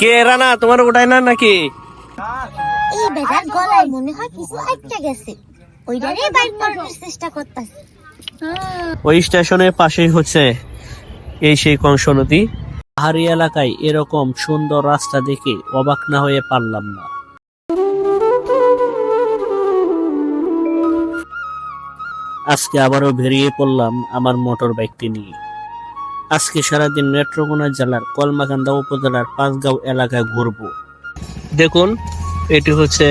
কে রানা তোমার ওটাই না নাকি? এই বেটার গলায় মনে হয় কিছু আটকে গেছে। ওইটারে বাইর করার চেষ্টা করতেছে। ওই স্টেশনের পাশেই হচ্ছে এই সেই কংস নদী। পাহাড়ি এলাকায় এরকম সুন্দর রাস্তা দেখে অবাক না হয়ে পারলাম না। আজকে আবারও বেরিয়ে পড়লাম আমার মোটর বাইকটি নিয়ে। আজকে সারাদিন নেত্রকোনা জেলার কলমাকান্দা উপজেলার পাঁচগাঁও এলাকায় ঘুরব। দেখুন, এটি হচ্ছে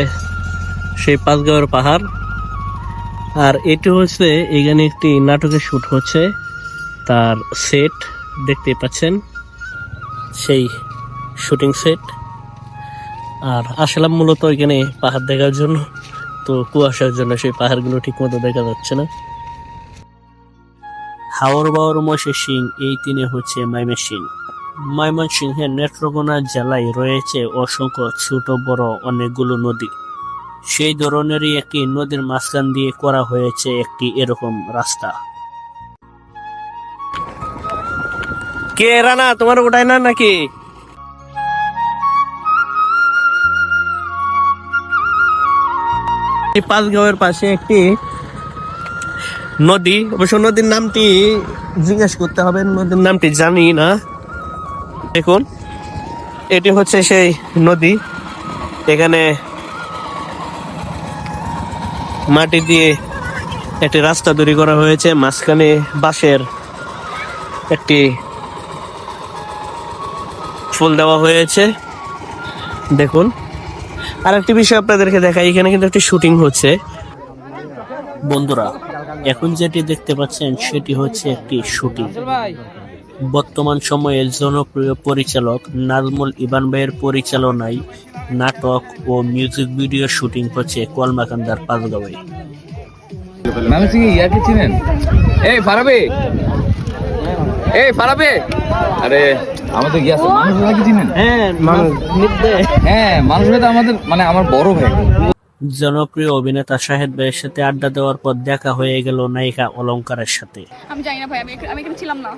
সেই পাঁচগাঁওয়ের পাহাড়। আর এটি হচ্ছে এখানে একটি নাটকের শুট হচ্ছে, তার সেট দেখতে পাচ্ছেন, সেই শুটিং সেট। আর আসলাম মূলত এখানে পাহাড় দেখার জন্য, তো কুয়াশার জন্য সেই পাহাড়গুলো ঠিক মতো দেখা যাচ্ছে না। হাওর বাওয়ার মশে সিং এই তিনে হচ্ছে মাইমে সিং ময়মনসিংহের নেত্রকোনা জেলায় রয়েছে অসংখ্য ছোট, বড় অনেকগুলো নদী। সেই ধরনেরই একটি নদীর মাঝখান দিয়ে করা হয়েছে একটি এরকম রাস্তা। কে রানা, তোমার ওটাই না নাকি? পাঁচগাঁওয়ের পাশে একটি নদী, অবশ্য নদীর নামটি জিজ্ঞেস করতে হবে, নদীর নামটি জানি না। দেখুন, এটি হচ্ছে সেই নদী। এখানে মাটি দিয়ে একটি রাস্তা তৈরি করা হয়েছে, মাঝখানে বাঁশের একটি ফুল দেওয়া হয়েছে। দেখুন আর একটি বিষয় আপনাদেরকে দেখাই, এখানে কিন্তু একটি শুটিং হচ্ছে। বন্ধুরা এখন যেটি দেখতে পাচ্ছেন সেটি হচ্ছে একটি শুটিং। বর্তমান সময়ে জনপ্রিয় পরিচালক নাজমুল ইবান ভাইয়ের পরিচালনায় নাটক ও মিউজিক ভিডিও শুটিং হচ্ছে কলমাকান্দার পাঁচগাঁওয়ে। নামি সিং ইয়াকে চিনেন এই ফারাবে! এই ফারাবে! আরে আমাদের কি মানুষ নাকি চিনেন হ্যাঁ হ্যাঁ মানুষ তো আমাদের মানে আমার বড় ভাই। জনপ্রিয় অভিনেতা শাহেদ ভাইয়ের সাথে আড্ডা দেওয়ার পর দেখা হয়ে গেল নায়িকা অলংকারের সাথে। আমি জানি না ভাই আমি এখানে- আমি এখানে ছিলাম না।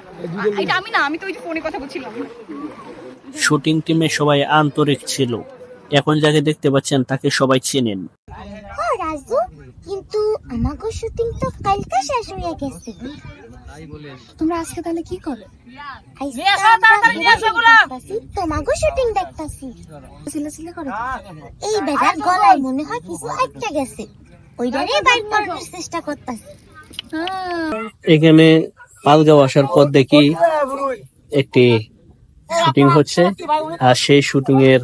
এটা আমি না আমি তো ওই যে ফোনে কথা বলছিলাম। শুটিং টিমে সবাই আন্তরিক ছিল। এখন যাকে দেখতে পাচ্ছেন তাকে সবাই চেনেন। রাজু কিন্তু আমাগো শুটিং তো কালকে শেষ হয়ে গেছে। তোমরা আজকে তাহলে কি করো? তোমাগো শুটিং দেখতাছি। সিলে সিলে করো। এই বেটার গলায় মনে হয় কিছু আটকে গেছে। ওইটারে বাইর করার চেষ্টা করতেছে। এখানে পালগাঁও আসার পর দেখি একটি শুটিং হচ্ছে আর সেই শুটিং এর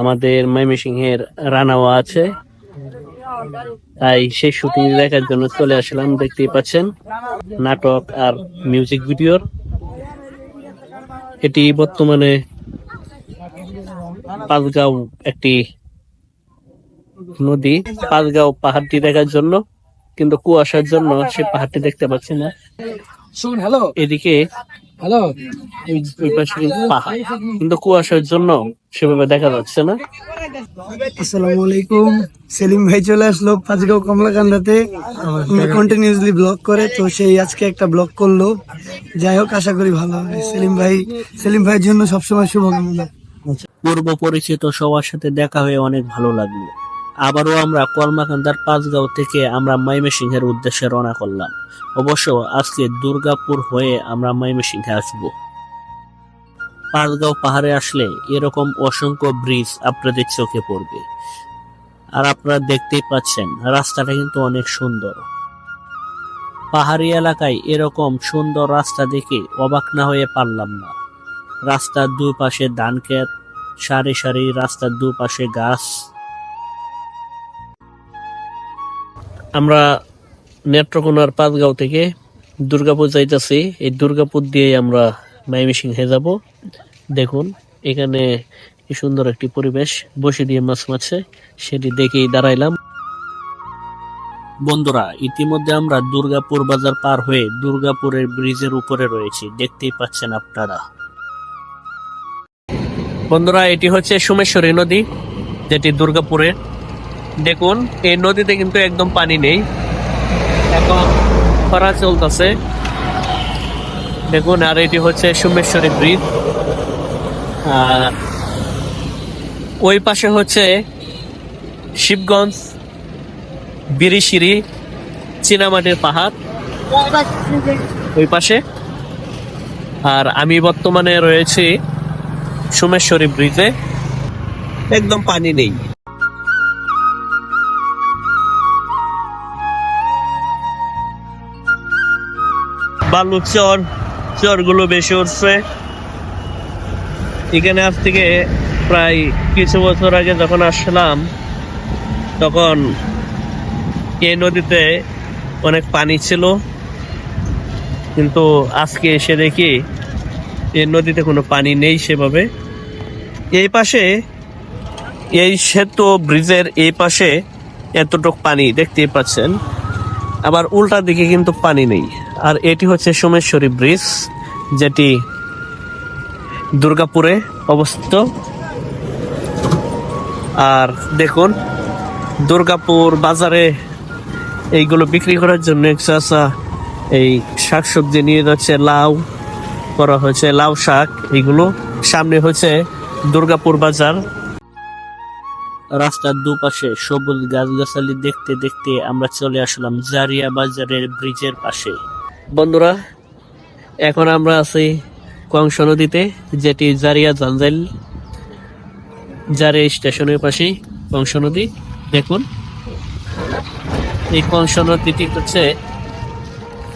আমাদের ময়মনসিংহের রানাও আছে। তাই সেই শুটিং দেখার জন্য চলে আসলাম দেখতেই পাচ্ছেন। নাটক আর মিউজিক ভিডিওর এটি বর্তমানে পাঁচগাঁও একটি নদী পাঁচগাঁও পাহাড়টি দেখার জন্য কিন্তু কুয়াশার জন্য সে পাহাড়টি দেখতে পাচ্ছি না। এদিকে হ্যালো? ওই- ওই পাশে কিন্তু পাহাড় কিন্তু কুয়াশার জন্য সেভাবে দেখা যাচ্ছে না। আসসালামু আলাইকুম। সেলিম ভাই চলে আসলো পাঁচগাঁও কমলাকান্দাতে। কন্টিনিউসলি ব্লগ করে তো সেই আজকে একটা ব্লগ করল। যাই হোক আশা করি ভালো হবে। সেলিম ভাই সেলিম ভাইয়ের জন্য সবসময় শুভকামনা। পূর্ব পরিচিত সবার সাথে দেখা হয়ে অনেক ভালো লাগল। আবারও আমরা কলমাকান্দার পাঁচগাঁও থেকে আমরা ময়মনসিংহের উদ্দেশ্যে রওনা করলাম। অবশ্য আজকে দুর্গাপুর হয়ে আমরা ময়মনসিংহে আসব। পাঁচগাঁও পাহাড়ে আসলে এরকম অসংখ্য ব্রিজ আপনাদের চোখে পড়বে। আর আপনারা দেখতেই পাচ্ছেন, রাস্তাটা কিন্তু অনেক সুন্দর। পাহাড়ি এলাকায় এরকম সুন্দর রাস্তা দেখে অবাক না হয়ে পারলাম না। রাস্তার দুপাশে ধান ক্ষেত, সারি সারি রাস্তার দুপাশে গাছ আমরা নেত্রকোনার পাঁচগাঁও থেকে দুর্গাপুর যাইতেছি। এই দুর্গাপুর দিয়ে আমরা মাইমিসিংহে যাব। দেখুন, এখানে কি সুন্দর একটি পরিবেশ। বসে দিয়ে মাছ মাছে সেটি দেখেই দাঁড়াইলাম। বন্ধুরা, ইতিমধ্যে আমরা দুর্গাপুর বাজার পার হয়ে দুর্গাপুরের ব্রিজের উপরে রয়েছি। দেখতেই পাচ্ছেন আপনারা। বন্ধুরা, এটি হচ্ছে সোমেশ্বরী নদী, যেটি দুর্গাপুরে দেখুন, এই নদীতে কিন্তু একদম পানি নেই। এখন খরা চলতেছে। দেখুন, আর এটি হচ্ছে সোমেশ্বরী ব্রিজ। আর ওই পাশে হচ্ছে শিবগঞ্জ, বিরিশিরি, চীনামাটির পাহাড়। ওই পাশে। আর আমি বর্তমানে রয়েছি সোমেশ্বরী ব্রিজে। একদম পানি নেই। বালু চর, চরগুলো বেশি উঠছে। এখানে আজ থেকে প্রায় কিছু বছর আগে যখন আসলাম, তখন এই নদীতে অনেক পানি ছিল। কিন্তু আজকে এসে দেখি এই নদীতে কোনো পানি নেই সেভাবে। এই পাশে, এই সেতু ব্রিজের এই পাশে এতটুক পানি দেখতেই পাচ্ছেন। আবার উল্টা দিকে কিন্তু পানি নেই। আর এটি হচ্ছে সোমেশ্বরী ব্রিজ, যেটি দুর্গাপুরে অবস্থিত। আর দেখুন, দুর্গাপুর বাজারে এইগুলো বিক্রি করার জন্য চাষা এই শাকসবজি নিয়ে যাচ্ছে, লাউ করা হয়েছে, লাউ শাক। এইগুলো সামনে হচ্ছে দুর্গাপুর বাজার। রাস্তার দুপাশে সবুজ গাছগাছালি দেখতে দেখতে আমরা চলে আসলাম জারিয়া বাজারের ব্রিজের পাশে। বন্ধুরা, এখন আমরা আছি কংস নদীতে, যেটি জারিয়া জঞ্জাইল, জারিয়া স্টেশনের পাশে কংস নদী। দেখুন, এই কংস নদীটি হচ্ছে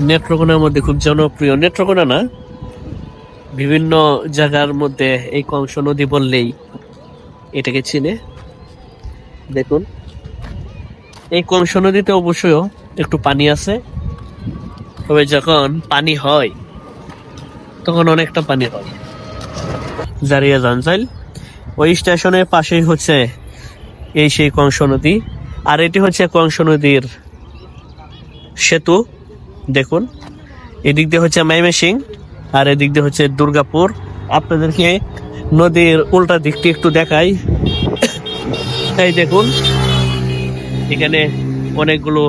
নেত্রকোনার মধ্যে খুব জনপ্রিয়। নেত্রকোনা না, বিভিন্ন জায়গার মধ্যে এই কংস নদী বললেই এটাকে চিনে। দেখুন। এই কংস নদীতে অবশ্যই একটু পানি আছে। তবে যখন পানি হয়, তখন অনেকটা পানি হয়। জারিয়া জঞ্জাইল, ওই স্টেশনের পাশেই হচ্ছে এই সেই কংস নদী আর এটি হচ্ছে কংস নদীর সেতু, দেখুন। এদিক দিয়ে হচ্ছে মাইমেসিং আর এদিক দিয়ে হচ্ছে দুর্গাপুর। আপনাদেরকে নদীর উল্টা দিকটি একটু দেখাই। এই দেখুন। এখানে অনেকগুলো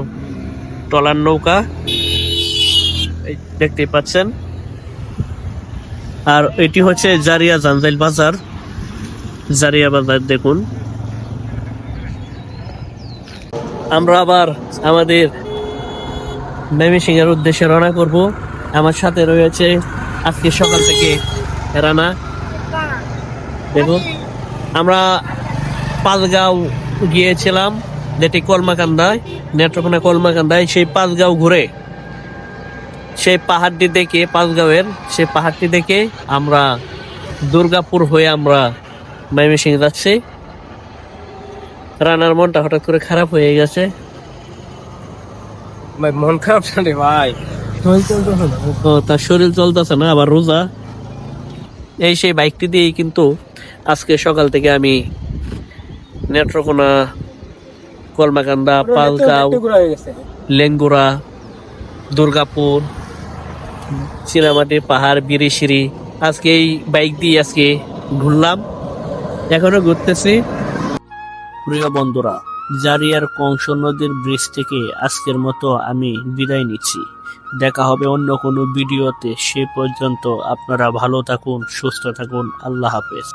টলার নৌকা দেখতে পাচ্ছেন। আর এটি হচ্ছে জারিয়া জাঞ্জাইল বাজার। জারিয়া বাজার দেখুন। আমরা আবার আমাদের ময়মনসিং এর উদ্দেশ্যে রওনা করব। আমার সাথে রয়েছে আজকে সকাল থেকে রানা। দেখুন, আমরা পাঁচগাঁও গিয়েছিলাম যেটি কলমাকান্দায় নেত্রকোনা কলমাকান্দায় সেই পাঁচগাঁও ঘুরে। সেই পাহাড়টি দেখে পাঁচগাঁওয়ের সেই পাহাড়টি দেখে আমরা দুর্গাপুর হয়ে আমরা ময়মনসিং যাচ্ছি। রানার মনটা হঠাৎ করে খারাপ হয়ে গেছে। ভাই মন খারাপ রে ভাই। ও তার শরীর চলতেছে না আবার রোজা। এই সেই বাইকটি দিয়েই কিন্তু আজকে সকাল থেকে আমি নেত্রকোনা কলমাকান্দা পালগাঁও লেঙ্গুরা দুর্গাপুর চীনামাটি পাহাড় বিরিশিরি আজকে এই বাইক দিয়ে আজকে ঘুরলাম। এখনও ঘুরতেছি। প্রিয় বন্ধুরা জারিয়ার কংস নদীর ব্রিজ থেকে আজকের মতো আমি বিদায় নিচ্ছি। দেখা হবে অন্য কোনো ভিডিওতে। সে পর্যন্ত আপনারা ভালো থাকুন সুস্থ থাকুন। আল্লাহ হাফেজ।